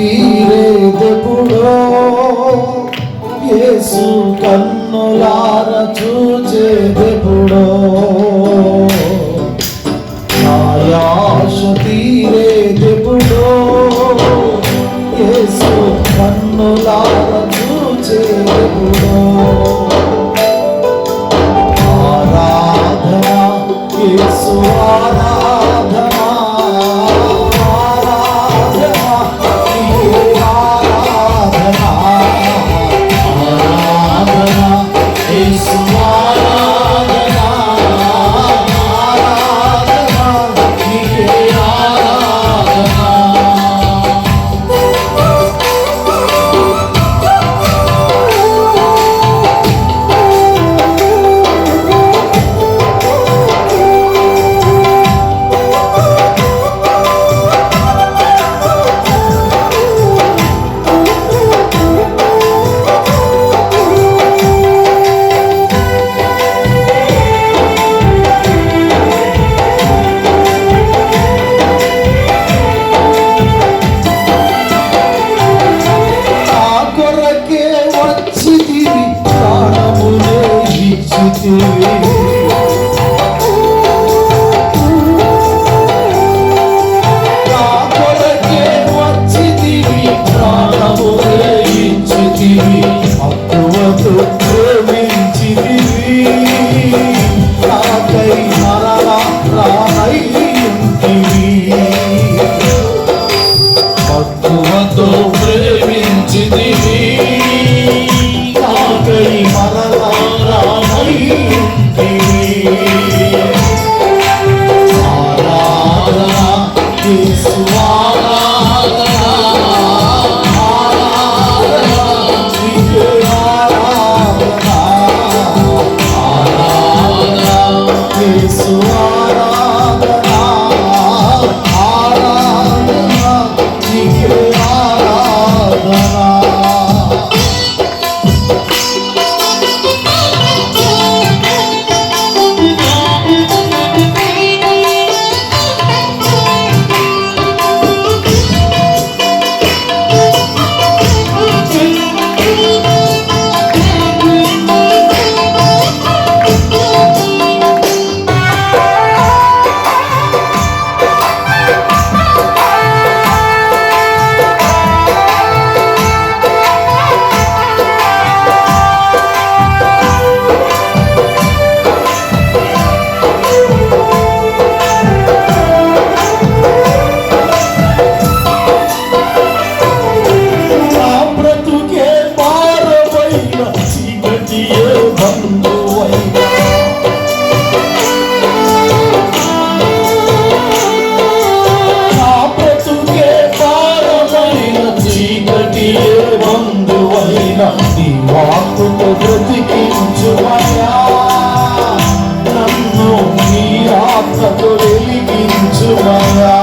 తీరేదెప్పుడో యేసు కన్నులార చూచేదెప్పుడో ఆయాశ తీరేదెప్పుడో యేసు కన్నులార చూచేదెప్పుడో రామ రామ రామ ఆత్మతో వెలిగించుమయా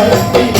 சக்தி